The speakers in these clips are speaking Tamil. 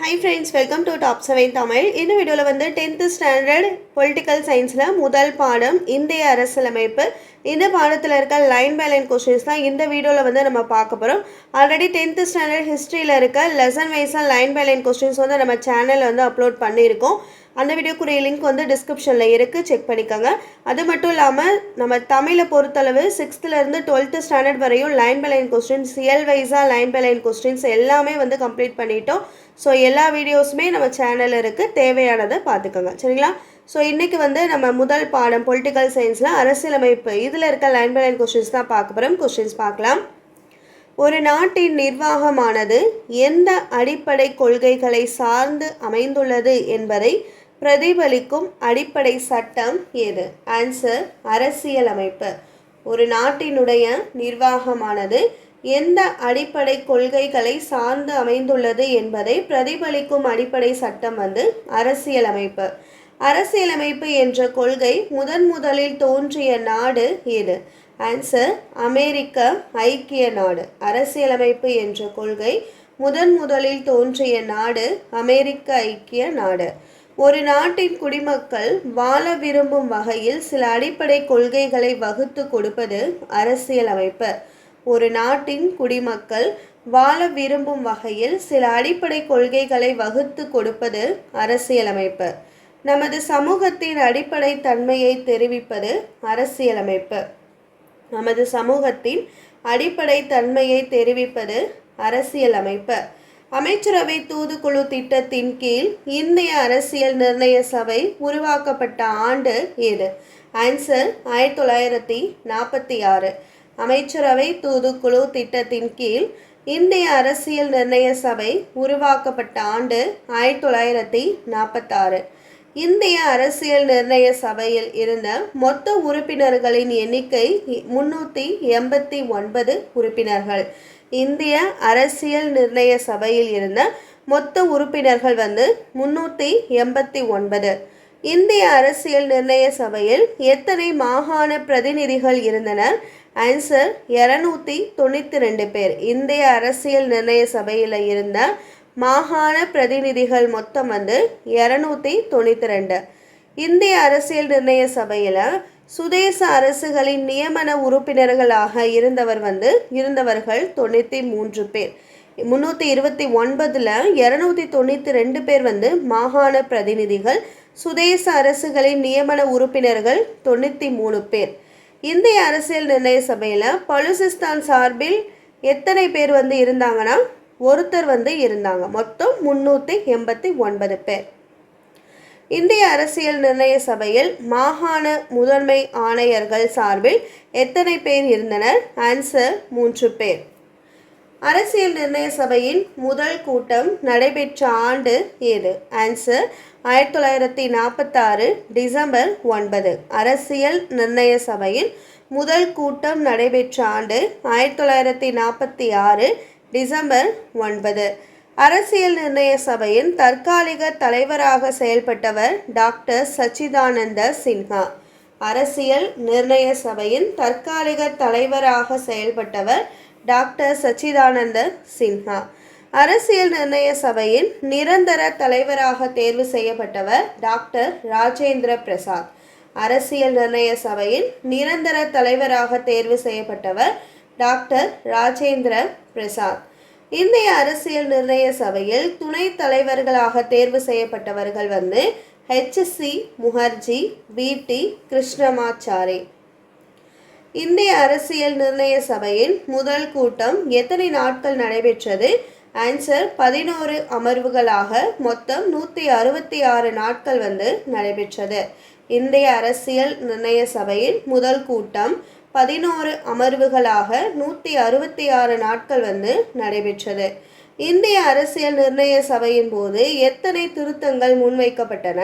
Hi friends welcome to top seven Tamil இந்த வீடியோவில் வந்து டென்த்து ஸ்டாண்டர்ட் பொலிட்டிக்கல் சயின்ஸில் முதல் பாடம் இந்திய அரசியலமைப்பு. இந்த பாடத்தில் இருக்க லைன் பை லைன் கொஸ்டின்ஸ் தான் இந்த வீடியோவில் வந்து நம்ம பார்க்க போகிறோம் ஆல்ரெடி டென்த்து ஸ்டாண்டர்ட் ஹிஸ்ட்ரியில் இருக்க லெசன் வைஸாக லைன் பை லைன் கொஸ்டின்ஸ் வந்து நம்ம சேனலில் வந்து அப்லோட் பண்ணியிருக்கோம். அந்த வீடியோக்குரிய லிங்க் வந்து டிஸ்கிரிப்ஷனில் இருக்குது செக் பண்ணிக்கோங்க. அது மட்டும் இல்லாமல் நம்ம தமிழை பொறுத்தளவு சிக்ஸ்த்துலேருந்து டுவெல்த்து ஸ்டாண்டர்ட் வரையும் லைன் பை லைன் கொஸ்டின்ஸ் இயல் வைஸாக லைன் பை லைன் கொஸ்டின்ஸ் எல்லாமே வந்து கம்ப்ளீட் பண்ணிட்டோம். ஸோ எல்லா வீடியோஸுமே நம்ம சேனலில் இருக்குது தேவையானதை பார்த்துக்கோங்க. சரிங்களா? ஸோ இன்றைக்கி வந்து நம்ம முதல் பாடம் பொலிட்டிக்கல் சயின்ஸில் அரசியலமைப்பு. இதில் இருக்க லைன் பை லைன் கொஸ்டின்ஸ் தான் பார்க்க போகிறோம் கொஸ்டின்ஸ் பார்க்கலாம். ஒரு நாட்டின் நிர்வாகமானது எந்த அடிப்படை கொள்கைகளை சார்ந்து அமைந்துள்ளது என்பதை பிரதிபலிக்கும் அடிப்படை சட்டம் எது? ஆன்சர் அரசியலமைப்பு. ஒரு நாட்டினுடைய நிர்வாகமானது எந்த அடிப்படை கொள்கைகளை சார்ந்து அமைந்துள்ளது என்பதை பிரதிபலிக்கும் அடிப்படை சட்டம் வந்து அரசியலமைப்பு. அரசியலமைப்பு என்ற கொள்கை முதன் முதலில் தோன்றிய நாடு எது? ஆன்சர் அமெரிக்க ஐக்கிய நாடு. அரசியலமைப்பு என்ற கொள்கை முதன் முதலில் தோன்றிய நாடு அமெரிக்க ஐக்கிய நாடு. ஒரு நாட்டின் குடிமக்கள் வாழ விரும்பும் வகையில் சில அடிப்படை கொள்கைகளை வகுத்து கொடுப்பது அரசியலமைப்பு. ஒரு நாட்டின் குடிமக்கள் வாழ விரும்பும் வகையில் சில அடிப்படை கொள்கைகளை வகுத்து கொடுப்பது அரசியலமைப்பு. நமது சமூகத்தின் அடிப்படை தன்மையை தெரிவிப்பது அரசியலமைப்பு. நமது சமூகத்தின் அடிப்படை தன்மையை தெரிவிப்பது அரசியலமைப்பு. அமைச்சரவை தூதுக்குழு திட்டத்தின் கீழ் இந்திய அரசியல் நிர்ணய சபை உருவாக்கப்பட்ட ஆண்டு எது ஆன்சர் ஆயிரத்தி தொள்ளாயிரத்தி நாற்பத்தி ஆறு. அமைச்சரவை தூதுக்குழு திட்டத்தின் கீழ் இந்திய அரசியல் நிர்ணய சபை உருவாக்கப்பட்ட ஆண்டு ஆயிரத்தி தொள்ளாயிரத்தி நாற்பத்தாறு இந்திய அரசியல் நிர்ணய சபையில் இருந்த மொத்த உறுப்பினர்களின் எண்ணிக்கை முன்னூற்றி எண்பத்தி ஒன்பது உறுப்பினர்கள். இந்திய அரசியல் நிர்ணய சபையில் இருந்த மொத்த உறுப்பினர்கள் வந்து முன்னூற்றி எண்பத்தி ஒன்பது. இந்திய அரசியல் நிர்ணய சபையில் எத்தனை மாகாண பிரதிநிதிகள் இருந்தனர் ஆன்சர் இரநூத்தி தொண்ணூற்றி ரெண்டு பேர். இந்திய அரசியல் நிர்ணய சபையில் இருந்த மாகாண பிரதிநிதிகள் மொத்தம் வந்து இரநூத்தி தொண்ணூற்றி ரெண்டு. இந்திய அரசியல் நிர்ணய சபையில் சுதேச அரசுகளின் நியமன உறுப்பினர்களாக இருந்தவர் வந்து இருந்தவர்கள் தொண்ணூற்றி மூன்று பேர். முந்நூற்றி இருபத்தி ஒன்பதில் இரநூத்தி தொண்ணூற்றி ரெண்டு பேர் வந்து மாகாண பிரதிநிதிகள் சுதேச அரசுகளின் நியமன உறுப்பினர்கள் தொண்ணூற்றி மூணு பேர். இந்திய அரசியல் நிர்ணய சபையில் பலுசிஸ்தான் சார்பில் எத்தனை பேர் வந்து இருந்தாங்கன்னா ஒருத்தர் வந்து இருந்தாங்க. மொத்தம் முந்நூற்றி எண்பத்தி ஒன்பது பேர். இந்திய அரசியல் நிர்ணய சபையில் மாகாண முதன்மை ஆணையர்கள் சார்பில் எத்தனை பேர் இருந்தனர்? ஆன்சர் மூன்று பேர். அரசியல் நிர்ணய சபையின் முதல் கூட்டம் நடைபெற்ற ஆண்டு ஏது? ஆன்சர் ஆயிரத்தி தொள்ளாயிரத்தி நாற்பத்தாறு டிசம்பர் ஒன்பது. அரசியல் நிர்ணய சபையின் முதல் கூட்டம் நடைபெற்ற ஆண்டு ஆயிரத்தி தொள்ளாயிரத்தி நாற்பத்தி ஆறு டிசம்பர் ஒன்பது. அரசியல் நிர்ணய சபையின் தற்காலிக தலைவராக செயல்பட்டவர் டாக்டர் சச்சிதானந்த சின்ஹா. அரசியல் நிர்ணய சபையின் தற்காலிக தலைவராக செயல்பட்டவர் டாக்டர் சச்சிதானந்த சின்ஹா. அரசியல் நிர்ணய சபையின் நிரந்தர தலைவராக தேர்வு செய்யப்பட்டவர் டாக்டர் ராஜேந்திர பிரசாத். அரசியல் நிர்ணய சபையின் நிரந்தர தலைவராக தேர்வு செய்யப்பட்டவர் டாக்டர் ராஜேந்திர பிரசாத். இந்திய அரசியல் நிர்ணய சபையில் துணைத் தலைவர்களாக தேர்வு செய்யப்பட்டவர்கள் வந்து H C Mukherjee V T Krishnamachari. இந்திய அரசியல் நிர்ணய சபையின் முதல் கூட்டம் எத்தனை நாட்கள் நடைபெற்றது? ஆன்சர் பதினோரு அமர்வுகளாக மொத்தம் நூற்றி அறுபத்தி ஆறு நாட்கள் வந்து நடைபெற்றது. இந்திய அரசியல் நிர்ணய சபையின் முதல் கூட்டம் பதினோரு அமர்வுகளாக நூற்றி அறுபத்தி ஆறு நாட்கள் வந்து நடைபெற்றது. இந்திய அரசியல் நிர்ணய சபையின் போது எத்தனை திருத்தங்கள் முன்வைக்கப்பட்டன?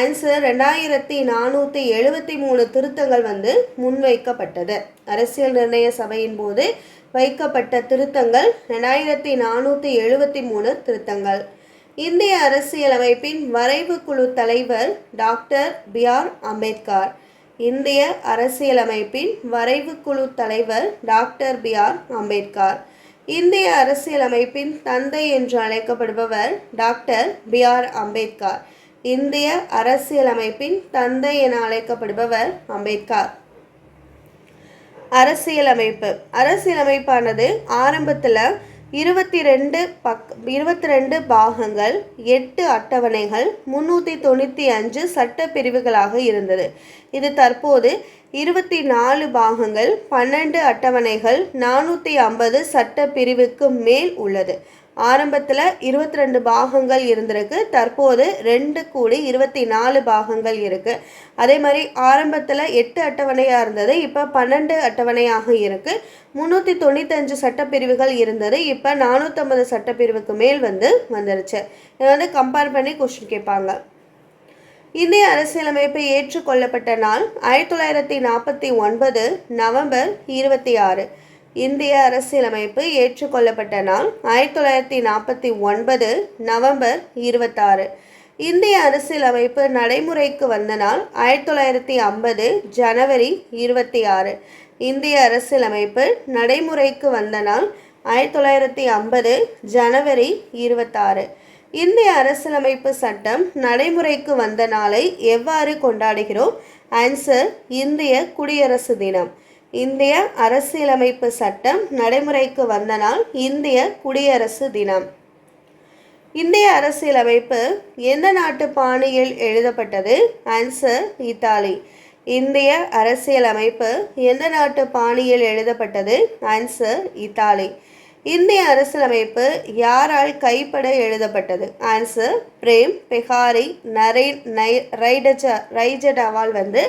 ஆன்சர் ரெண்டாயிரத்தி நானூற்றி எழுபத்தி மூணு திருத்தங்கள் வந்து முன்வைக்கப்பட்டது. அரசியல் நிர்ணய சபையின் போது வைக்கப்பட்ட திருத்தங்கள் ரெண்டாயிரத்தி நானூற்றி எழுபத்தி மூணு திருத்தங்கள். இந்திய அரசியலமைப்பின் வரைவு குழு தலைவர் டாக்டர் பி ஆர் அம்பேத்கர். இந்திய அரசியலமைப்பின் வரைவு குழு தலைவர் டாக்டர் பி ஆர் அம்பேத்கர். இந்திய அரசியலமைப்பின் தந்தை என்று அழைக்கப்படுபவர் டாக்டர் பி ஆர் அம்பேத்கர். இந்திய அரசியலமைப்பின் தந்தை என அழைக்கப்படுபவர் அம்பேத்கர். அரசியலமைப்பு. அரசியலமைப்பானது ஆரம்பத்தில் இருபத்தி ரெண்டு பக் இருபத்தி ரெண்டு பாகங்கள் எட்டு அட்டவணைகள் முந்நூற்றி தொண்ணூற்றி அஞ்சு சட்ட பிரிவுகளாக இருந்தது. இது தற்போது இருபத்தி நாலு பாகங்கள் பன்னெண்டு அட்டவணைகள் நானூற்றி ஐம்பது சட்ட பிரிவுக்கு மேல் உள்ளது. ஆரம்பத்தில் இருபத்தி ரெண்டு பாகங்கள் இருந்திருக்கு. தற்போது ரெண்டு கூடி இருபத்தி நாலு பாகங்கள் இருக்குது அதே மாதிரி ஆரம்பத்தில் எட்டு அட்டவணையாக இருந்தது. இப்போ பன்னெண்டு அட்டவணையாக இருக்குது முந்நூற்றி தொண்ணூத்தஞ்சு சட்டப்பிரிவுகள் இருந்தது. இப்போ நானூற்றம்பது சட்டப்பிரிவுக்கு மேல் வந்து வந்துருச்சு. இதை வந்து கம்பேர் பண்ணி கொஸ்டின் கேட்பாங்க. இந்திய அரசியலமைப்பு ஏற்றுக்கொள்ளப்பட்ட நாள் ஆயிரத்தி தொள்ளாயிரத்தி நாற்பத்தி ஒன்பது நவம்பர் இருபத்தி ஆறு. இந்திய அரசியலமைப்பு ஏற்றுக்கொள்ளப்பட்ட நாள் ஆயிரத்தி தொள்ளாயிரத்தி நாற்பத்தி ஒன்பது நவம்பர் இருபத்தாறு. இந்திய அரசியலமைப்பு நடைமுறைக்கு வந்த நாள் ஆயிரத்தி தொள்ளாயிரத்தி ஐம்பது ஜனவரி இருபத்தி ஆறு இந்திய அரசியலமைப்பு நடைமுறைக்கு வந்த நாள் ஆயிரத்தி தொள்ளாயிரத்தி ஐம்பது ஜனவரி இருபத்தாறு. இந்திய அரசியலமைப்பு சட்டம் நடைமுறைக்கு வந்த நாளை எவ்வாறு கொண்டாடுகிறோம்? ஆன்சர் இந்திய குடியரசு தினம். இந்திய அரசியலமைப்பு சட்டம் நடைமுறைக்கு வந்த நாள் இந்திய குடியரசு தினம். இந்திய அரசியலமைப்பு எந்த நாட்டு பாணியில் எழுதப்பட்டது? Answer Italy. இந்திய அரசியலமைப்பு எந்த நாட்டு பாணியில் எழுதப்பட்டது? Answer Italy. இந்திய அரசியலமைப்பு யாரால் கைப்பட எழுதப்பட்டது? ஆன்சர் பிரேம் பெஹாரி நரை நை ரைடஜா ரைஜடாவால் வந்து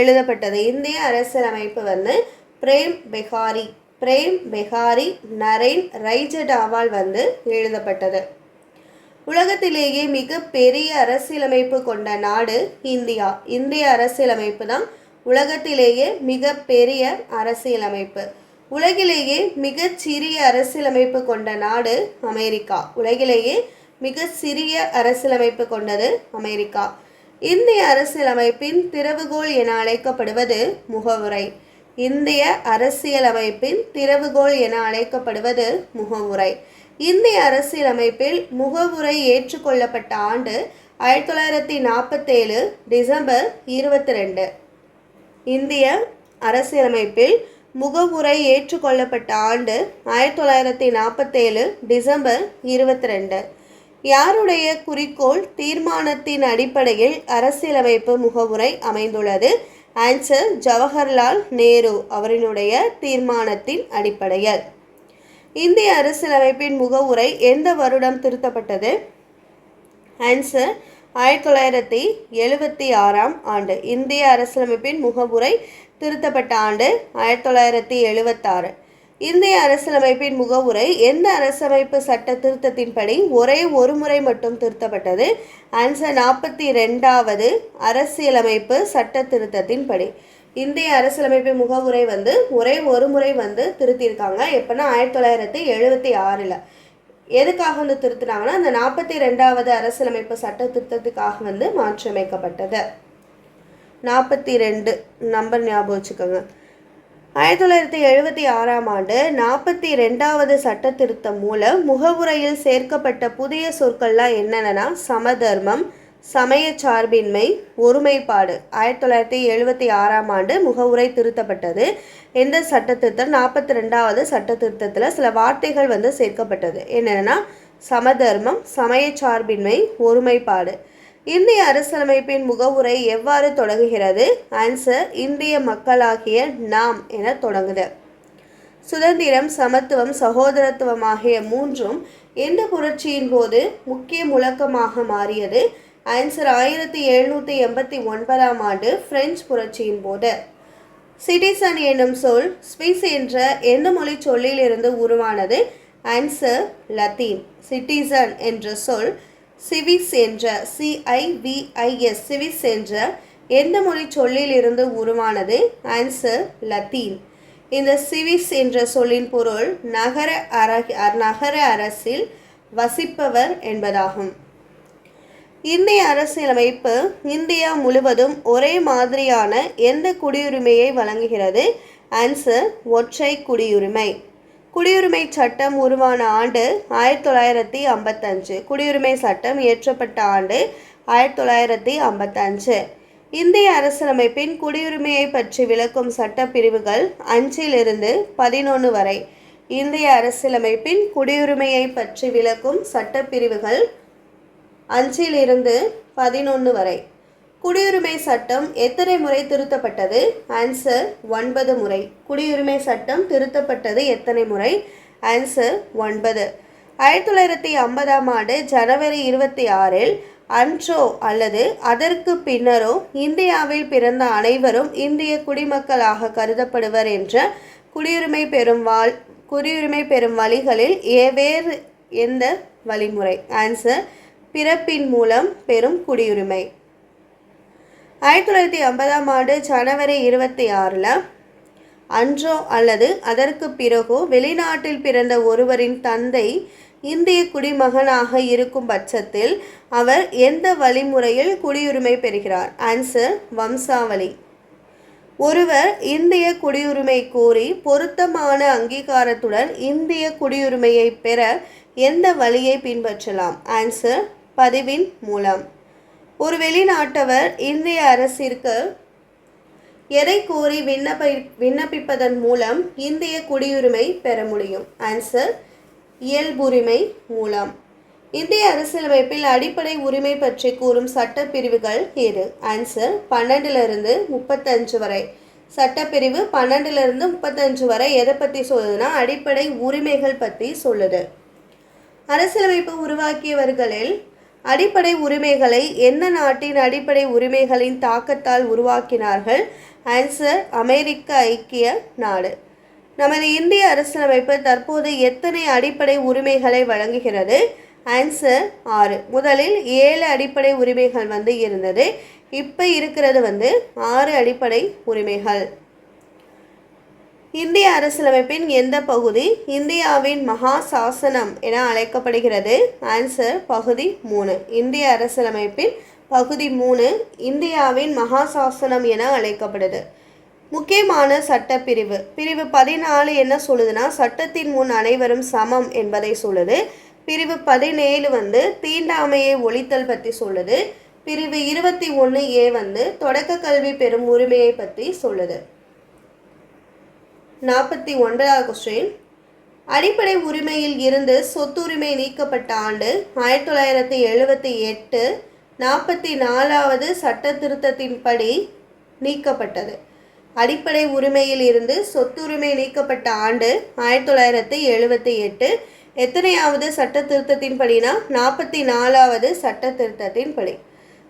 எழுதப்பட்டது. இந்திய அரசியலமைப்பு வந்து பிரேம் பெஹாரி பிரேம் பெஹாரி நரேன் ரைஜடாவால் வந்து எழுதப்பட்டது. உலகத்திலேயே மிக பெரிய அரசியலமைப்பு கொண்ட நாடு இந்தியா. இந்திய அரசியலமைப்பு தான் உலகத்திலேயே மிக பெரிய அரசியலமைப்பு. உலகிலேயே மிகச் சிறிய அரசியலமைப்பு கொண்ட நாடு அமெரிக்கா. உலகிலேயே மிக சிறிய அரசியலமைப்பு கொண்டது அமெரிக்கா. இந்திய அரசியலமைப்பின் திறவுகோல் என அழைக்கப்படுவது முகவுரை. இந்திய அரசியலமைப்பின் திறவுகோல் என அழைக்கப்படுவது முகவுரை. இந்திய அரசியலமைப்பில் முகவுரை ஏற்றுக்கொள்ளப்பட்ட ஆண்டு ஆயிரத்தி தொள்ளாயிரத்தி நாற்பத்தேழு டிசம்பர் இருபத்தி ரெண்டு. இந்திய அரசியலமைப்பில் முகவுரை ஏற்றுக்கொள்ளப்பட்ட ஆண்டு ஆயிரத்தி தொள்ளாயிரத்தி நாற்பத்தேழு டிசம்பர் இருபத்தி ரெண்டு யாருடைய குறிக்கோள் தீர்மானத்தின் அடிப்படையில் அரசியலமைப்பு முகவுரை அமைந்துள்ளது? ஆன்சர் ஜவஹர்லால் நேரு அவரினுடைய தீர்மானத்தின் அடிப்படையில். இந்திய அரசியலமைப்பின் முகவுரை எந்த வருடம் திருத்தப்பட்டது? ஆன்சர் ஆயிரத்தி தொள்ளாயிரத்தி எழுபத்தி ஆறாம் ஆண்டு இந்திய அரசியலமைப்பின் முகவுரை திருத்தப்பட்ட ஆண்டு ஆயிரத்தி தொள்ளாயிரத்தி எழுபத்தாறு இந்திய அரசியலமைப்பின் முகவுரை எந்த அரசமைப்பு சட்ட திருத்தத்தின்படி ஒரே ஒரு முறை மட்டும் திருத்தப்பட்டது? ஆன்சர் நாற்பத்தி ரெண்டாவது அரசியலமைப்பு சட்ட திருத்தத்தின்படி. இந்திய அரசியலமைப்பு முகவுரை வந்து ஒரே ஒரு முறை வந்து திருத்தியிருக்காங்க. எப்போனா ஆயிரத்தி தொள்ளாயிரத்தி எழுபத்தி ஆறில். எதுக்காக வந்து திருத்தினாங்கன்னா அந்த நாற்பத்தி ரெண்டாவது அரசியலமைப்பு சட்ட திருத்தத்துக்காக வந்து மாற்றியமைக்கப்பட்டது. நாற்பத்தி ரெண்டு நம்பர் ஞாபகம் வச்சுக்கோங்க. ஆயிரத்தி தொள்ளாயிரத்தி எழுபத்தி ஆறாம் ஆண்டு நாற்பத்தி ரெண்டாவது சட்ட திருத்தம் மூலம் முகவுரையில் சேர்க்கப்பட்ட புதிய சொற்கள்லாம் என்னென்னா சமதர்மம் சமய சார்பின்மை ஒருமைப்பாடு. ஆயிரத்தி தொள்ளாயிரத்தி எழுபத்தி ஆறாம் ஆண்டு முகவுரை திருத்தப்பட்டது. எந்த சட்டத்திருத்தம் நாற்பத்தி ரெண்டாவது சட்ட திருத்தத்தில் சில வார்த்தைகள் வந்து சேர்க்கப்பட்டது. என்னென்னா சமதர்மம் சமய சார்பின்மை ஒருமைப்பாடு. இந்திய அரசியலமைப்பின் முகவுரை எவ்வாறு தொடங்குகிறது? ஆன்சர் இந்திய மக்களாகிய நாம் என தொடங்குது. சுதந்திரம் சமத்துவம் சகோதரத்துவம் ஆகிய மூன்றும் எந்த புரட்சியின் போது முக்கிய முழக்கமாக மாறியது? ஆன்சர் ஆயிரத்தி எழுநூற்றி எண்பத்தி ஒன்பதாம் ஆண்டு பிரெஞ்சு புரட்சியின் போது. சிட்டிசன் என்னும் சொல் ஸ்விஸ் என்ற எந்த மொழி சொல்லிலிருந்து உருவானது? Answer Latin. சிட்டிசன் என்ற சொல் சிவிஸ் என்ற சிஐவிஐஎஸ் சிவிஸ் என்ற எந்த மொழி சொல்லிலிருந்து உருவானது? Answer Latin. இந்த சிவிஸ் என்ற சொல்லின் பொருள் நகர அர நகர அரசில் வசிப்பவர் என்பதாகும். இந்திய அரசியலமைப்பு இந்தியா முழுவதும் ஒரே மாதிரியான எந்த குடியுரிமையை வழங்குகிறது? ஆன்சர் ஒற்றை குடியுரிமை. குடியுரிமை சட்டம் உருவான ஆண்டு ஆயிரத்தி தொள்ளாயிரத்தி ஐம்பத்தஞ்சு. குடியுரிமை சட்டம் இயற்றப்பட்ட ஆண்டு ஆயிரத்தி தொள்ளாயிரத்தி ஐம்பத்தஞ்சு. இந்திய அரசியலமைப்பின் குடியுரிமையை பற்றி விளக்கும் சட்டப்பிரிவுகள் அஞ்சிலிருந்து பதினொன்று வரை. இந்திய அரசியலமைப்பின் குடியுரிமையை பற்றி விளக்கும் சட்டப்பிரிவுகள் அஞ்சிலிருந்து பதினொன்று வரை. குடியுரிமை சட்டம் எத்தனை முறை திருத்தப்பட்டது? ஆன்சர் ஒன்பது முறை. குடியுரிமை சட்டம் திருத்தப்பட்டது எத்தனை முறை? ஆன்சர் ஒன்பது. ஆயிரத்தி தொள்ளாயிரத்தி ஐம்பதாம் ஆண்டு ஜனவரி இருபத்தி ஆறில் அன்றோ அல்லது அதற்கு பின்னரோ இந்தியாவில் பிறந்த அனைவரும் இந்திய குடிமக்களாக கருதப்படுவர் என்ற குடியுரிமை பெறும் வாழ் குடியுரிமை பெறும் வழிகளில் ஏவேறு எந்த வழிமுறை? ஆன்சர் பிறப்பின் மூலம் பெறும் குடியுரிமை. ஆயிரத்தி தொள்ளாயிரத்தி ஐம்பதாம் ஆண்டு ஜனவரி இருபத்தி ஆறில் அன்றோ அல்லது அதற்கு பிறகோ வெளிநாட்டில் பிறந்த ஒருவரின் தந்தை இந்திய குடிமகனாக இருக்கும் பட்சத்தில் அவர் எந்த வழிமுறையில் குடியுரிமை பெறுகிறார்? ஆன்சர் வம்சாவளி. ஒருவர் இந்திய குடியுரிமை கோரி பொருத்தமான அங்கீகாரத்துடன் இந்திய குடியுரிமையை பெற எந்த வழியை பின்பற்றலாம்? ஆன்சர் பதிவின் மூலம். ஒரு வெளிநாட்டவர் இந்திய அரசிற்கு எதை கோரி விண்ணப்ப விண்ணப்பிப்பதன் மூலம் இந்திய குடியுரிமை பெற முடியும்? ஆன்சர் இயல்புரிமை மூலம். இந்திய அரசியலமைப்பில் அடிப்படை உரிமை பற்றி கூறும் சட்டப்பிரிவுகள் எது ஆன்சர் பன்னெண்டுலேருந்து முப்பத்தஞ்சு வரை. சட்டப்பிரிவு பன்னெண்டுலேருந்து முப்பத்தஞ்சு வரை எதை பற்றி சொல்லுதுன்னா அடிப்படை உரிமைகள் பற்றி சொல்லுது. அரசியலமைப்பு உருவாக்கியவர்களில் அடிப்படை உரிமைகளை எந்த நாட்டின் அடிப்படை உரிமைகளின் தாக்கத்தால் உருவாக்கினார்கள்? ஆன்சர் அமெரிக்க ஐக்கிய நாடு. நமது இந்திய அரசியலமைப்பு தற்போது எத்தனை அடிப்படை உரிமைகளை வழங்குகிறது? ஆன்சர் ஆறு. முதலில் ஏழு அடிப்படை உரிமைகள் வந்து இருந்தது. இப்போ இருக்கிறது வந்து ஆறு அடிப்படை உரிமைகள். இந்திய அரசியலமைப்பின் எந்த பகுதி இந்தியாவின் மகா சாசனம் என அழைக்கப்படுகிறது? ஆன்சர் பகுதி மூணு. இந்திய அரசியலமைப்பின் பகுதி மூணு இந்தியாவின் மகா சாசனம் என அழைக்கப்படுது. முக்கியமான சட்டப்பிரிவு. பிரிவு பதினாலு என்ன சொல்லுதுன்னா சட்டத்தின் முன் அனைவரும் சமம் என்பதை சொல்லுது. பிரிவு பதினேழு வந்து தீண்டாமையை ஒழித்தல் பற்றி சொல்லுது. பிரிவு இருபத்தி ஒன்று ஏ வந்து தொடக்க கல்வி பெறும் உரிமையை பற்றி சொல்லுது. நாற்பத்தி ஒன்பதாவது கொஸ்டின். அடிப்படை உரிமையில் இருந்து சொத்துரிமை நீக்கப்பட்ட ஆண்டு ஆயிரத்தி தொள்ளாயிரத்தி எழுபத்தி எட்டு நாற்பத்தி நாலாவது சட்ட திருத்தத்தின்படி நீக்கப்பட்டது. அடிப்படை உரிமையில் இருந்து சொத்துரிமை நீக்கப்பட்ட ஆண்டு ஆயிரத்தி தொள்ளாயிரத்தி எழுபத்தி எட்டு எத்தனையாவது சட்ட திருத்தத்தின்படினா நாற்பத்தி நாலாவது சட்ட திருத்தத்தின்படி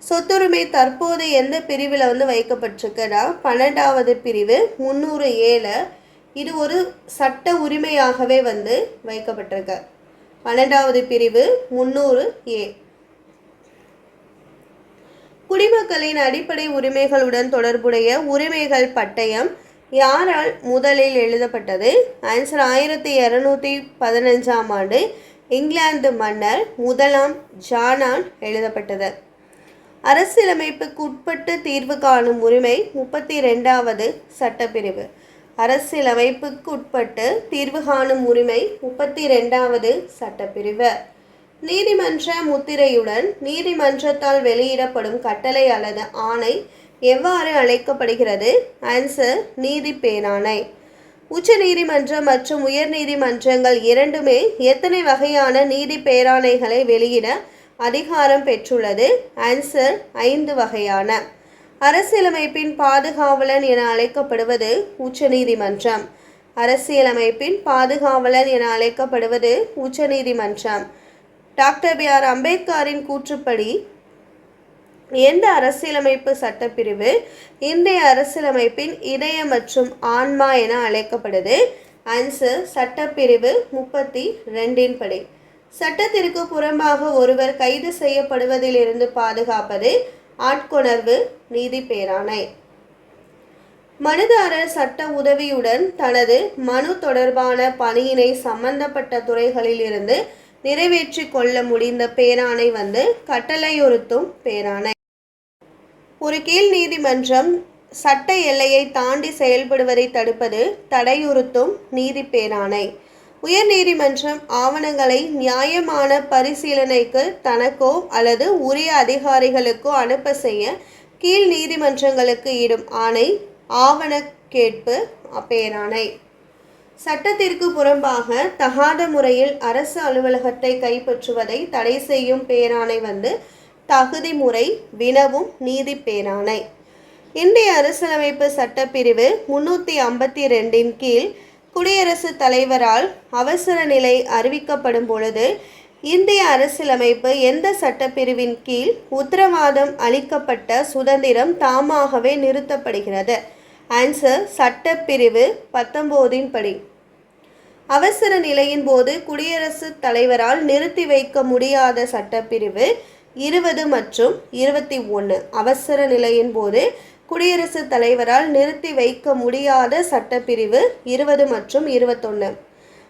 சொத்துரிமை தற்போது எந்த பிரிவில் வந்து வைக்கப்பட்டிருக்குன்னா பன்னெண்டாவது பிரிவு முந்நூறு ஏழு இது ஒரு சட்ட உரிமையாகவே வந்து வைக்கப்பட்டிருக்கு. பன்னெண்டாவது பிரிவு முன்னூறு ஏ. குடிமக்களின் அடிப்படை உரிமைகளுடன் தொடர்புடைய உரிமைகள் பட்டயம் யாரால் முதலில் எழுதப்பட்டது? ஆன்சர் ஆயிரத்தி இரநூத்தி பதினஞ்சாம் ஆண்டு இங்கிலாந்து மன்னர் முதலாம் ஜானான் எழுதப்பட்டது. அரசியலமைப்புக்கு உட்பட்டு தீர்வு காணும் உரிமை முப்பத்தி ரெண்டாவது சட்டப்பிரிவு. அரசியலமைப்புக்கு உட்பட்டு தீர்வு காணும் உரிமை முப்பத்தி ரெண்டாவது சட்டப்பிரிவு. நீதிமன்ற முத்திரையுடன் நீதிமன்றத்தால் வெளியிடப்படும் கட்டளை அல்லது ஆணை எவ்வாறு அழைக்கப்படுகிறது? ஆன்சர் நீதி பேராணை. உச்ச நீதிமன்றம் மற்றும் உயர் நீதிமன்றங்கள் இரண்டுமே எத்தனை வகையான நீதி பேராணைகளை வெளியிட அதிகாரம் பெற்றுள்ளது? ஆன்சர் ஐந்து வகையான. அரசியலமைப்பின் பாதுகாவலன் என அழைக்கப்படுவது உச்சநீதிமன்றம். அரசியலமைப்பின் பாதுகாவலன் என அழைக்கப்படுவது உச்சநீதிமன்றம். Doctor B. ஆர். அம்பேத்கரின் கூற்றுப்படி எந்த அரசியலமைப்பு சட்டப்பிரிவு இந்திய அரசியலமைப்பின் இதய மற்றும் ஆன்மா என அழைக்கப்படுது? ஆன்சர் சட்டப்பிரிவு முப்பத்தி ரெண்டின் படி. சட்டத்திற்கு புறம்பாக ஒருவர் கைது செய்யப்படுவதிலிருந்து பாதுகாப்பது ஆட்கொணர்வு நீதி பேராணை. மனுதாரர் சட்ட உதவியுடன் தனது மனு தொடர்பான பணியினை சம்பந்தப்பட்ட துறைகளில் இருந்து நிறைவேற்றிக் கொள்ள முடிந்த பேராணை வந்து கட்டளையுறுத்தும் பேராணை. ஒரு கீழ் நீதிமன்றம் சட்ட எல்லையை தாண்டி செயல்படுவதை தடுப்பது தடையுறுத்தும் நீதி பேராணை. உயர்நீதிமன்றம் ஆவணங்களை நியாயமான பரிசீலனைக்கு தனக்கோ அல்லது உரிய அதிகாரிகளுக்கோ அனுப்ப செய்ய கீழ் நீதிமன்றங்களுக்கு இடும் ஆணை ஆவண கேட்பு பேராணை சட்டத்திற்கு புறம்பாக தகாத முறையில் அரசு அலுவலகத்தை கைப்பற்றுவதை தடை செய்யும் பேராணை வந்து தகுதி முறை வினவும் நீதி பேராணை. இந்திய அரசியலமைப்பு சட்டப்பிரிவு முன்னூற்றி ஐம்பத்தி ரெண்டின் கீழ் குடியரசுத் தலைவரால் அவசர நிலை அறிவிக்கப்படும் பொழுது இந்திய அரசியலமைப்பு எந்த சட்டப்பிரிவின் கீழ் உத்தரவாதம் அளிக்கப்பட்ட சுதந்திரம் தாமாகவே நிறுத்தப்படுகிறது? ஆன்சர் சட்டப்பிரிவு பத்தொம்போதின் படி. அவசர நிலையின் போது குடியரசுத் தலைவரால் நிறுத்தி வைக்க முடியாத சட்டப்பிரிவு இருபது மற்றும் இருபத்தி ஒன்று அவசர நிலையின் போது குடியரசுத் தலைவரால் நிறுத்தி வைக்க முடியாத சட்டப்பிரிவு இருபது மற்றும் இருபத்தொன்று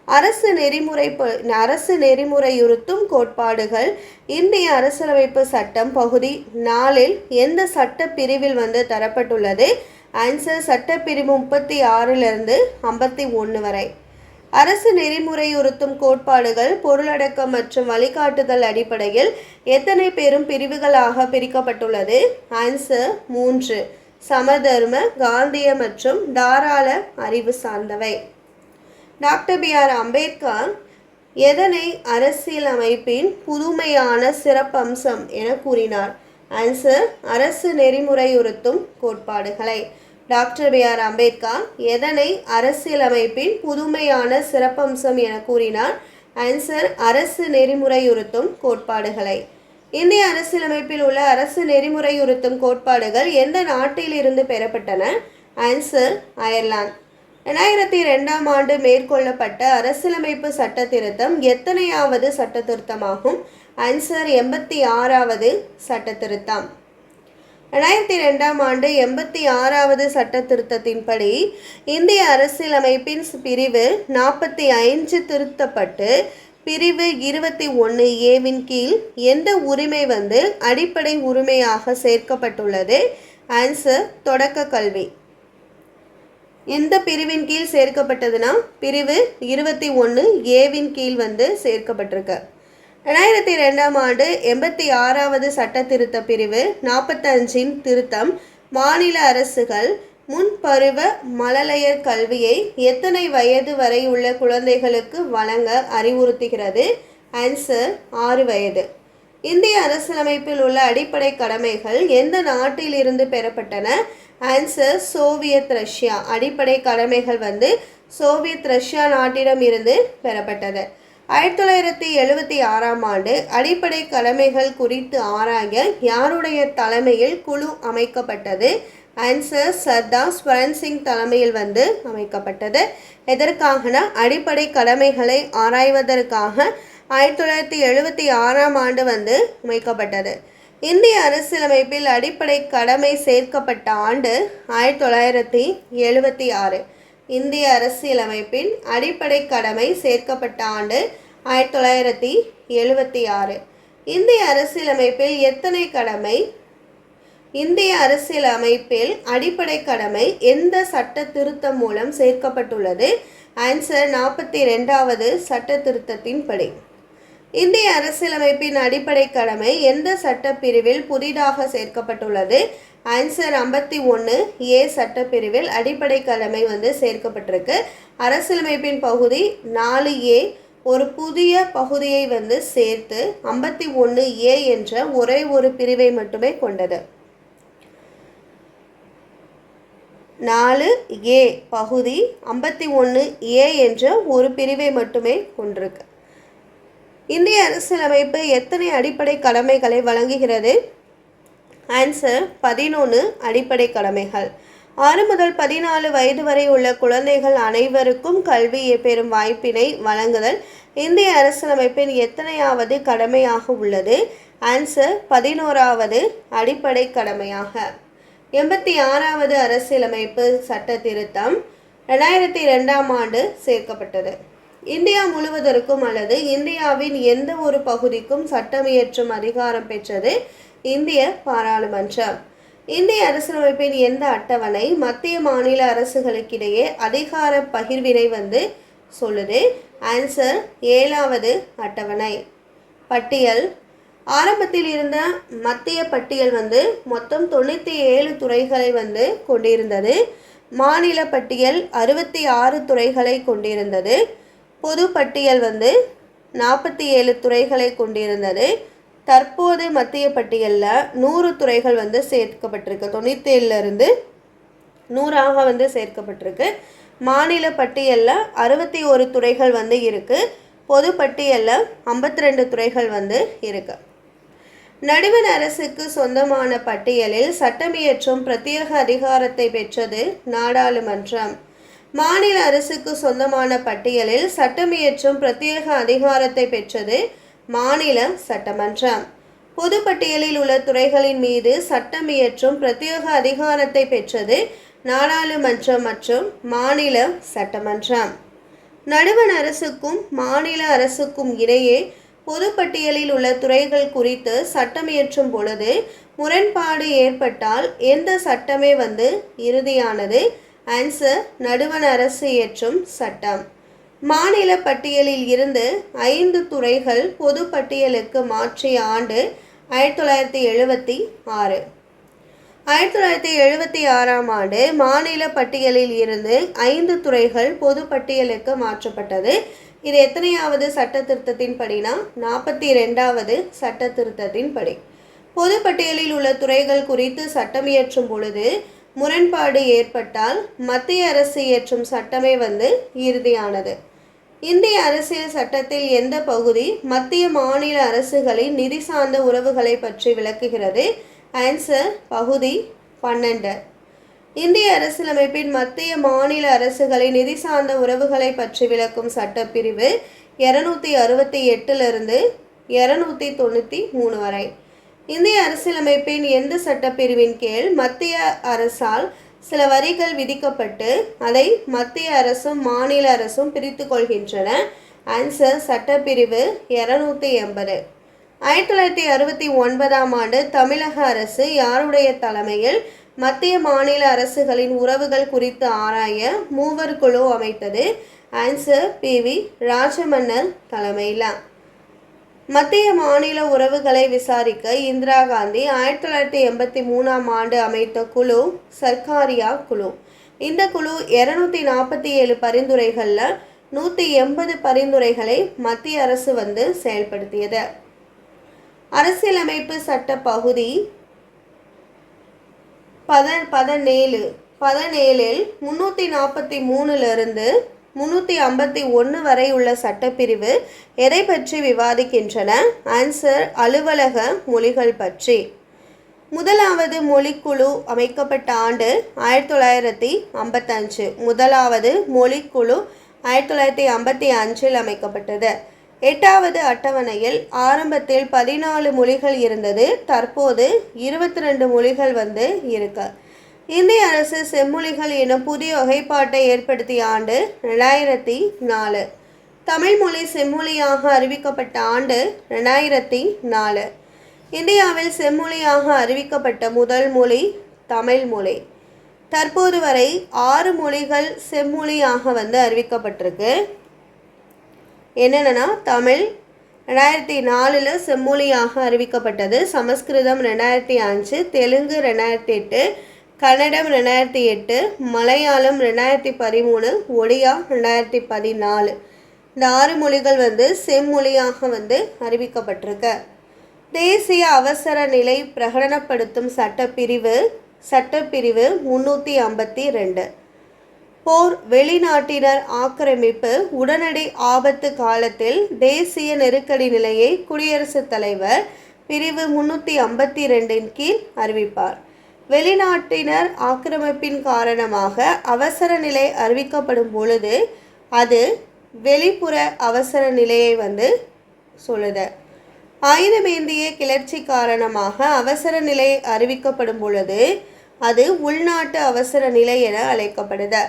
அரசு நெறிமுறை ப- அரசு நெறிமுறையுறுத்தும் கோட்பாடுகள் இந்திய அரசியலமைப்பு சட்டம் பகுதி நாலில் எந்த சட்ட பிரிவில் வந்து தரப்பட்டுள்ளது? ஆன்சர் சட்டப்பிரிவு முப்பத்தி ஆறிலிருந்து ஐம்பத்தி ஒன்று வரை. அரசு நெறிமுறையுறுத்தும் கோட்பாடுகள் பொருளடக்கம் மற்றும் வழிகாட்டுதல் அடிப்படையில் எத்தனை பெரும் பிரிவுகளாக பிரிக்கப்பட்டுள்ளது? ஆன்சர் மூன்று. சமதர்ம காந்திய மற்றும் தாராள அறிவு சார்ந்தவை. டாக்டர் பி ஆர் அம்பேத்கர் எதனை அரசியலமைப்பின் புதுமையான சிறப்பம்சம் என கூறினார். ஆன்சர் அரசு நெறிமுறையுறுத்தும் கோட்பாடுகளை டாக்டர் பி ஆர் அம்பேத்கர் எதனை அரசியலமைப்பின் புதுமையான சிறப்பம்சம் என கூறினார். ஆன்சர் அரசு நெறிமுறையுறுத்தும் கோட்பாடுகளை இந்திய அரசியலமைப்பில் உள்ள அரசு நெறிமுறையுறுத்தும் கோட்பாடுகள் எந்த நாட்டிலிருந்து பெறப்பட்டன? ஆன்சர் அயர்லாந்து ரெண்டாயிரத்தி ரெண்டாம் ஆண்டு மேற்கொள்ளப்பட்ட அரசியலமைப்பு சட்ட திருத்தம் எத்தனையாவது சட்ட திருத்தமாகும்? ஆன்சர் எண்பத்தி ஆறாவது சட்ட திருத்தம். ரெண்டாயிரத்தி ரெண்டாம் ஆண்டு எண்பத்தி ஆறாவது சட்ட திருத்தத்தின்படி இந்திய அரசியலமைப்பின் பிரிவு நாற்பத்தி ஐந்து திருத்தப்பட்டு பிரிவு இருபத்தி ஒன்று ஏவின் கீழ் எந்த உரிமை வந்து அடிப்படை உரிமையாக சேர்க்கப்பட்டுள்ளது? ஆன்சர் தொடக்க கல்வி. எந்த பிரிவின் கீழ் சேர்க்கப்பட்டதுன்னா பிரிவு இருபத்தி ஒன்று ஏவின் கீழ் வந்து சேர்க்கப்பட்டிருக்கு. ரெண்டாயிரத்தி ரெண்டாம் ஆண்டு எண்பத்தி ஆறாவது சட்ட திருத்த பிரிவு நாற்பத்தஞ்சின் திருத்தம் மாநில அரசுகள் முன்பருவ மழலையர் கல்வியை எத்தனை வயது வரை உள்ள குழந்தைகளுக்கு வழங்க அறிவுறுத்துகிறது? ஆன்சர் ஆறு வயது. இந்திய அரசியலமைப்பில் உள்ள அடிப்படை கடமைகள் எந்த நாட்டில் இருந்து பெறப்பட்டன? ஆன்சர் சோவியத் ரஷ்யா அடிப்படை கடமைகள் வந்து சோவியத் ரஷ்யா நாட்டிடம் இருந்து பெறப்பட்டது. ஆயிரத்தி தொள்ளாயிரத்தி எழுபத்தி ஆறாம் ஆண்டு அடிப்படை கடமைகள் குறித்து ஆராய யாருடைய தலைமையில் குழு அமைக்கப்பட்டது? ஆன்சர் சர்தார் ஸ்வரன் சிங் தலைமையில் வந்து அமைக்கப்பட்டது. எதற்காகனா அடிப்படை கடமைகளை ஆராய்வதற்காக ஆயிரத்தி தொள்ளாயிரத்தி எழுபத்தி ஆறாம் ஆண்டு வந்து அமைக்கப்பட்டது. இந்திய அரசியலமைப்பில் அடிப்படை கடமை சேர்க்கப்பட்ட ஆண்டு ஆயிரத்தி தொள்ளாயிரத்தி எழுபத்தி ஆறு. இந்திய அரசியலமைப்பின் அடிப்படை கடமை சேர்க்கப்பட்ட ஆண்டு ஆயிரத்தி தொள்ளாயிரத்தி எழுபத்தி ஆறு. இந்திய அரசியலமைப்பில் எத்தனை கடமை இந்திய அரசியலமைப்பில் அடிப்படை கடமை எந்த சட்ட திருத்தம் மூலம் சேர்க்கப்பட்டுள்ளது? ஆன்சர் நாற்பத்தி ரெண்டாவது சட்ட திருத்தத்தின்படி. இந்திய அரசியலமைப்பின் அடிப்படை கடமை எந்த சட்டப்பிரிவில் புதிதாக சேர்க்கப்பட்டுள்ளது? ஆன்சர் ஐம்பத்தி ஒன்று ஏ சட்டப்பிரிவில் அடிப்படை கடமை வந்து சேர்க்கப்பட்டிருக்கு. அரசியலமைப்பின் பகுதி நாலு ஏ ஒரு புதிய பகுதியை வந்து சேர்த்து ஐம்பத்தி ஒன்று ஏ என்ற ஒரே ஒரு பிரிவை மட்டுமே கொண்டது. நாலு ஏ பகுதி ஐம்பத்தி ஒன்று ஏ என்ற ஒரு பிரிவை மட்டுமே கொண்டிருக்கு. இந்திய அரசியலமைப்பு எத்தனை அடிப்படை கடமைகளை வழங்குகிறது? ஆன்சர் பதினொன்று அடிப்படை கடமைகள். ஆறு முதல் பதினாலு வயது வரை உள்ள குழந்தைகள் அனைவருக்கும் கல்வியை பெறும் வாய்ப்பினை வழங்குதல் இந்திய அரசியலமைப்பின் எத்தனையாவது கடமையாக உள்ளது? ஆன்சர் பதினோராவது அடிப்படை கடமையாக. எண்பத்தி ஆறாவது அரசியலமைப்பு சட்ட திருத்தம் ரெண்டாயிரத்தி ரெண்டாம் ஆண்டு சேர்க்கப்பட்டது. இந்தியா முழுவதற்கும் அல்லது இந்தியாவின் எந்த ஒரு பகுதிக்கும் சட்டம் இயற்றும் அதிகாரம் பெற்றது இந்திய பாராளுமன்றம். இந்திய அரசியலமைப்பின் எந்த அட்டவணை மத்திய மாநில அரசுகளுக்கிடையே அதிகார பகிர்வினை வந்து சொல்லுது? ஆன்சர் ஏழாவது அட்டவணை. பட்டியல் ஆரம்பத்தில் இருந்த மத்திய பட்டியல் வந்து மொத்தம் தொண்ணூற்றி ஏழு துறைகளை வந்து கொண்டிருந்தது. மாநில பட்டியல் அறுபத்தி ஆறு துறைகளை கொண்டிருந்தது. பொது பட்டியல் வந்து நாற்பத்தி ஏழு துறைகளை கொண்டிருந்தது. தற்போது மத்திய பட்டியலில் நூறு துறைகள் வந்து சேர்க்கப்பட்டிருக்கு. தொண்ணூற்றேழுலேருந்து நூறாக வந்து சேர்க்கப்பட்டிருக்கு. மாநில பட்டியலில் அறுபத்தி ஒரு துறைகள் வந்து இருக்குது பொது பட்டியலில் ஐம்பத்தி ரெண்டு துறைகள் வந்து இருக்குது நடுவண் அரசுக்கு சொந்தமான பட்டியலில் சட்டமியற்றும் பிரத்யேக அதிகாரத்தை பெற்றது நாடாளுமன்றம். மாநில அரசுக்கு சொந்தமான பட்டியலில் சட்டமியற்றும் பிரத்யேக அதிகாரத்தை பெற்றது மாநில சட்டமன்றம். பொது பட்டியலில் உள்ள துறைகளின் மீது சட்டமியற்றும் பிரத்யேக அதிகாரத்தை பெற்றது நாடாளுமன்றம் மற்றும் மாநில சட்டமன்றம். நடுவண் அரசுக்கும் மாநில அரசுக்கும் இடையே பொதுப்பட்டியலில் உள்ள துறைகள் குறித்து சட்டம் இயற்றும் பொழுது முரண்பாடு ஏற்பட்டால் எந்த சட்டமே வந்து இறுதியானது? ஆன்சர் நடுவண் அரசு இயற்றும் சட்டம். மாநில பட்டியலில் இருந்து ஐந்து துறைகள் பொது பட்டியலுக்கு மாற்றிய ஆண்டு ஆயிரத்தி தொள்ளாயிரத்தி எழுபத்தி ஆறு. ஆயிரத்தி தொள்ளாயிரத்தி எழுபத்தி ஆறாம் ஆண்டு மாநில பட்டியலில் இருந்து ஐந்து துறைகள் பொது பட்டியலுக்கு மாற்றப்பட்டது. இது எத்தனையாவது சட்ட திருத்தத்தின் படினா நாற்பத்தி ரெண்டாவது சட்ட திருத்தத்தின் படி பொது பட்டியலில் உள்ள துறைகள் குறித்து சட்டம் இயற்றும் பொழுது முரண்பாடு ஏற்பட்டால் மத்திய அரசு இயற்றும் சட்டமே வந்து இறுதியானது. இந்திய அரசியல் சட்டத்தில் எந்த பகுதி மத்திய மாநில அரசுகளின் நிதி சார்ந்த உறவுகளை பற்றி விளக்குகிறது? ஆன்சர் பகுதி பன்னெண்டு. இந்திய அரசியலமைப்பின் மத்திய மாநில அரசுகளின் நிதி சார்ந்த உறவுகளை பற்றி விளக்கும் சட்டப்பிரிவு இருநூத்தி அறுபத்தி எட்டிலிருந்து இரநூத்தி தொண்ணூற்றி மூணு வரை. இந்திய அரசியலமைப்பின் எந்த சட்டப்பிரிவின் கீழ் மத்திய அரசால் சில வரிகள் விதிக்கப்பட்டு அதை மத்திய அரசும் மாநில அரசும் பிரித்து கொள்கின்றன. ஆன்சர் சட்டப்பிரிவு இருநூத்தி எண்பது. ஆயிரத்தி தொள்ளாயிரத்தி அறுபத்தி ஒன்பதாம் ஆண்டு தமிழக அரசு யாருடைய தலைமையில் மத்திய மாநில அரசுகளின் உறவுகள் குறித்து ஆராய மூவர் குழு அமைத்தது. ஆன்சர் பி வி ராஜமன்னர் தலைமையில். மத்திய மாநில உறவுகளை விசாரிக்க இந்திரா காந்தி ஆயிரத்தி தொள்ளாயிரத்தி எண்பத்தி மூணாம் ஆண்டு அமைத்த குழு சர்க்காரியா குழு. இந்த குழு இரநூத்தி நாற்பத்தி ஏழு பரிந்துரைகளில் நூற்றி எண்பது பரிந்துரைகளை மத்திய அரசு வந்து செயல்படுத்தியது. அரசியலமைப்பு சட்ட பகுதி பத பதினேழு பதினேழில் முந்நூற்றி நாற்பத்தி மூணுலேருந்து முந்நூற்றி ஐம்பத்தி ஒன்று வரை உள்ள சட்டப்பிரிவு எதை பற்றி விவாதிக்கின்றன? ஆன்சர் அலுவலக மொழிகள் பற்றி. முதலாவது மொழிக்குழு அமைக்கப்பட்ட ஆண்டு ஆயிரத்தி தொள்ளாயிரத்தி ஐம்பத்தஞ்சு. முதலாவது மொழிக்குழு ஆயிரத்தி தொள்ளாயிரத்தி ஐம்பத்தி அஞ்சில் அமைக்கப்பட்டது. எட்டாவது அட்டவணையில் ஆரம்பத்தில் பதினாலு மொழிகள் இருந்தது. தற்போது இருபத்தி ரெண்டு மொழிகள் வந்து இருக்கு. இந்திய அரசு செம்மொழிகள் எனும் புதிய வகைப்பாட்டை ஏற்படுத்திய ஆண்டு ரெண்டாயிரத்தி நாலு. தமிழ் மொழி செம்மொழியாக அறிவிக்கப்பட்ட ஆண்டு ரெண்டாயிரத்தி நாலு. இந்தியாவில் செம்மொழியாக அறிவிக்கப்பட்ட முதல் மொழி தமிழ் மொழி. தற்போது வரை ஆறு மொழிகள் செம்மொழியாக வந்து அறிவிக்கப்பட்டிருக்கு. என்னென்னா தமிழ் ரெண்டாயிரத்தி நாலில் செம்மொழியாக அறிவிக்கப்பட்டது. சமஸ்கிருதம் ரெண்டாயிரத்தி அஞ்சு தெலுங்கு ரெண்டாயிரத்தி எட்டு கன்னடம் ரெண்டாயிரத்தி எட்டு மலையாளம் ரெண்டாயிரத்தி பதிமூணு ஒடியா ரெண்டாயிரத்தி பதினாலு. இந்த ஆறு மொழிகள் வந்து செம்மொழியாக வந்து அறிவிக்கப்பட்டிருக்கு. தேசிய அவசர நிலை பிரகடனப்படுத்தும் சட்டப்பிரிவு சட்டப்பிரிவு முன்னூற்றி ஐம்பத்தி ரெண்டு. போர் வெளிநாட்டினர் ஆக்கிரமிப்பு உடனடி ஆபத்து காலத்தில் தேசிய நெருக்கடி நிலையை குடியரசுத் தலைவர் பிரிவு முன்னூற்றி ஐம்பத்தி ரெண்டின் கீழ் அறிவிப்பார். வெளிநாட்டினர் ஆக்கிரமிப்பின் காரணமாக அவசர நிலை அறிவிக்கப்படும் பொழுது அது வெளிப்புற அவசர நிலையை வந்து சொல்லுது. ஆயுதமேந்திய கிளர்ச்சி காரணமாக அவசர நிலை அறிவிக்கப்படும் பொழுது அது உள்நாட்டு அவசர நிலை என அழைக்கப்படுது.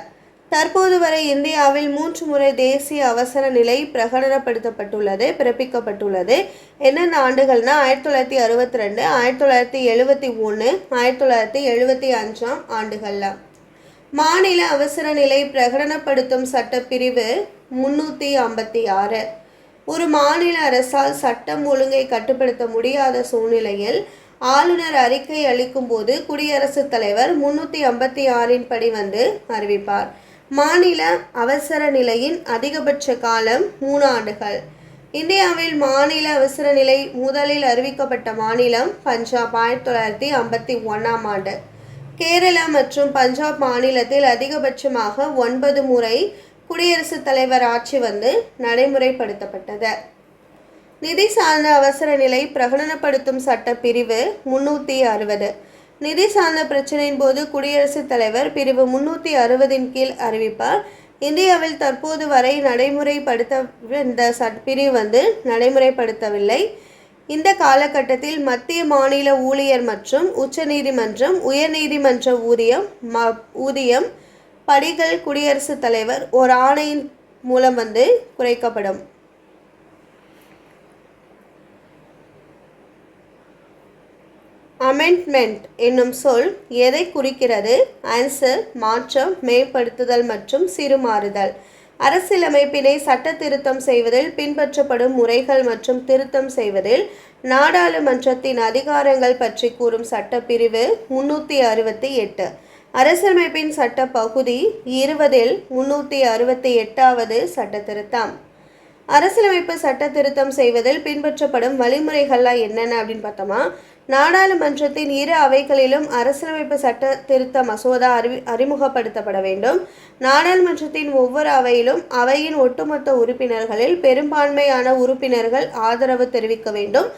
தற்போது வரை இந்தியாவில் மூன்று முறை தேசிய அவசர நிலை பிரகடனப்படுத்தப்பட்டுள்ளது பிறப்பிக்கப்பட்டுள்ளது. என்னென்ன ஆண்டுகள்னா ஆயிரத்தி தொள்ளாயிரத்தி அறுபத்தி ரெண்டு ஆயிரத்தி தொள்ளாயிரத்தி எழுபத்தி ஒன்று ஆயிரத்தி தொள்ளாயிரத்தி எழுபத்தி அஞ்சாம் ஆண்டுகளில். மாநில அவசர நிலை பிரகடனப்படுத்தும் சட்டப்பிரிவு முன்னூற்றி ஐம்பத்தி ஆறு. ஒரு மாநில அரசால் சட்டம் ஒழுங்கை கட்டுப்படுத்த முடியாத சூழ்நிலையில் ஆளுநர் அறிக்கை அளிக்கும் போது குடியரசுத் தலைவர் முன்னூற்றி ஐம்பத்தி ஆறின் படி வந்து அறிவிப்பார். மாநில அவசர நிலையின் அதிகபட்ச காலம் மூணு ஆண்டுகள். இந்தியாவில் மாநில அவசர நிலை முதலில் அறிவிக்கப்பட்ட மாநிலம் பஞ்சாப் ஆயிரத்தி தொள்ளாயிரத்தி ஐம்பத்தி ஒன்றாம் ஆண்டு. கேரளா மற்றும் பஞ்சாப் மாநிலத்தில் அதிகபட்சமாக ஒன்பது முறை குடியரசுத் தலைவர் ஆட்சி வந்து நடைமுறைப்படுத்தப்பட்டது. நிதி சார்ந்த அவசர நிலை பிரகடனப்படுத்தும் சட்ட பிரிவு முன்னூற்றி அறுபது. நிதி சார்ந்த பிரச்சனையின் போது குடியரசுத் தலைவர் பிரிவு முன்னூற்றி அறுபதின் கீழ் அறிவிப்பார். இந்தியாவில் தற்போது வரை நடைமுறைப்படுத்த இந்த சட் பிரிவு வந்து நடைமுறைப்படுத்தவில்லை. இந்த காலகட்டத்தில் மத்திய மாநில ஊழியர் மற்றும் உச்சநீதிமன்றம் உயர்நீதிமன்ற ஊதியம் ம ஊதியம் படிகள் குடியரசுத் தலைவர் ஒரு ஆணையின் மூலம் வந்து குறைக்கப்படும். அமெண்ட்மெண்ட் என்னும் சொல் எதை குறிக்கிறது? ஆன்சர் மாற்றம் மேம்படுத்துதல் மற்றும் சிறுமாறுதல். அரசியலமைப்பினை சட்ட திருத்தம் செய்வதில் பின்பற்றப்படும் முறைகள் மற்றும் திருத்தம் செய்வதில் நாடாளுமன்றத்தின் அதிகாரங்கள் பற்றி கூறும் சட்டப்பிரிவு முன்னூற்றி அறுபத்தி எட்டு. அரசமைப்பின் சட்ட பகுதி இருபதில் முன்னூற்றி அறுபத்தி எட்டாவது சட்ட திருத்தம் அரசியலமைப்பு சட்ட திருத்தம் செய்வதில் பின்பற்றப்படும் வழிமுறைகள்லாம் என்னென்ன அப்படின்னு பார்த்தோமா? நாடாளுமன்றத்தின் இரு அவைகளிலும் அரசியலமைப்பு சட்ட திருத்த மசோதா அறிவி அறிமுகப்படுத்தப்பட வேண்டும். நாடாளுமன்றத்தின் ஒவ்வொரு அவையிலும் அவையின் ஒட்டுமொத்த உறுப்பினர்களில் பெரும்பான்மையான உறுப்பினர்கள் ஆதரவு தெரிவிக்க வேண்டும்.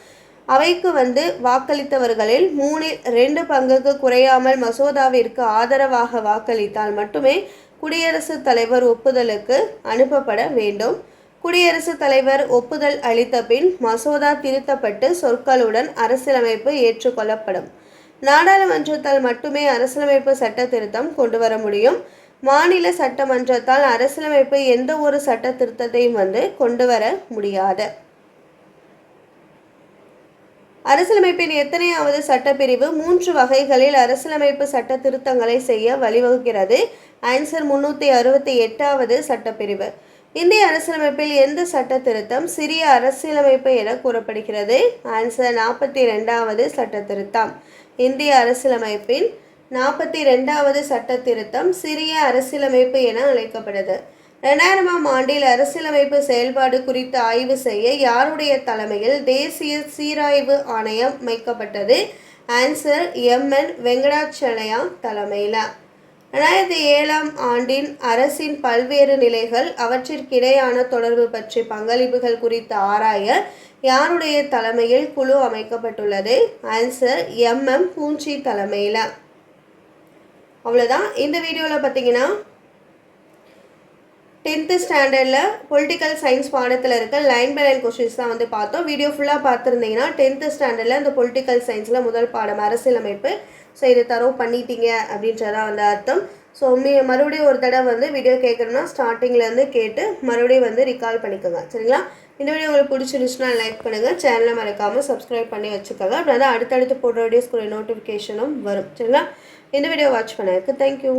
அவைக்கு வந்து வாக்களித்தவர்களில் மூணில் ரெண்டு பங்குக்கு குறையாமல் மசோதாவிற்கு ஆதரவாக வாக்களித்தால் மட்டுமே குடியரசுத் தலைவர் ஒப்புதலுக்கு அனுப்பப்பட வேண்டும். குடியரசுத் தலைவர் ஒப்புதல் அளித்த பின் மசோதா திருத்தப்பட்டு சொற்களுடன் அரசியலமைப்பு ஏற்றுக்கொள்ளப்படும். நாடாளுமன்றத்தால் மட்டுமே அரசியலமைப்பு சட்ட திருத்தம் கொண்டு வர முடியும். மாநில சட்டமன்றத்தால் அரசியலமைப்பு எந்த ஒரு சட்ட திருத்தத்தையும் வந்து கொண்டு வர முடியாது. அரசியலமைப்பின் எத்தனையாவது சட்டப்பிரிவு மூன்று வகைகளில் அரசியலமைப்பு சட்ட திருத்தங்களை செய்ய வழிவகுக்கிறது. ஆன்சர் முன்னூற்றி அறுபத்தி எட்டாவது சட்டப்பிரிவு. இந்திய அரசியலமைப்பில் எந்த சட்ட திருத்தம் சிறிய அரசியலமைப்பு என கூறப்படுகிறது? ஆன்சர் நாற்பத்தி ரெண்டாவது சட்ட திருத்தம் இந்திய அரசியலமைப்பின் நாற்பத்தி ரெண்டாவது சட்ட திருத்தம் சிறிய அரசியலமைப்பு என அழைக்கப்படுது. ரெண்டாயிரமாம் ஆண்டில் அரசியலமைப்பு செயல்பாடு குறித்து ஆய்வு செய்ய யாருடைய தலைமையில் தேசிய சீராய்வு ஆணையம் அமைக்கப்பட்டது? ஆன்சர் எம் என் வெங்கடாச்சலயா தலைமையில். ரெண்டாயிரத்தி ஏழாம் ஆண்டின் அரசின் பல்வேறு நிலைகள் அவற்றிற்கிடையான தொடர்பு பற்றி பங்களிப்புகள் குறித்து ஆராய யாருடைய தலைமையில் குழு அமைக்கப்பட்டுள்ளது? ஆன்சர் எம்எம் பூஞ்சி தலைமையில். அவ்வளோதான் இந்த வீடியோவில் பார்த்தீங்கன்னா டென்த்து ஸ்டாண்டர்டில் பொலிட்டிக்கல் சயின்ஸ் பாடத்தில் இருக்க லைன் பை லைன் கொஷின்ஸ் தான் வந்து பார்த்தோம். வீடியோ ஃபுல்லாக பார்த்துருந்தீங்கன்னா டென்த்து ஸ்டாண்டர்டில் இந்த பொலிட்டிக்கல் சயின்ஸில் முதல் பாடம் அரசியலமைப்பு ஸோ இதை தரவு பண்ணிட்டீங்க அப்படின்றதான் வந்து அர்த்தம். ஸோ மீ மறுபடியும் ஒரு தடவை வந்து வீடியோ கேட்குறோன்னா ஸ்டார்டிங்லேருந்து கேட்டு மறுபடியும் வந்து ரிகால் பண்ணிக்கோங்க. சரிங்களா? இந்த வீடியோ உங்களுக்கு பிடிச்சிருந்துச்சுன்னா லைக் பண்ணுங்கள் சேனலை மறக்காமல் சப்ஸ்கிரைப் பண்ணி வச்சுக்கோங்க. அப்படின்னா அடுத்தடுத்து போடுற வீடியோஸ்க்குரிய நோட்டிஃபிகேஷனும் வரும். சரிங்களா? இந்த வீடியோ வாட்ச் பண்ணதுக்கு தேங்க்யூ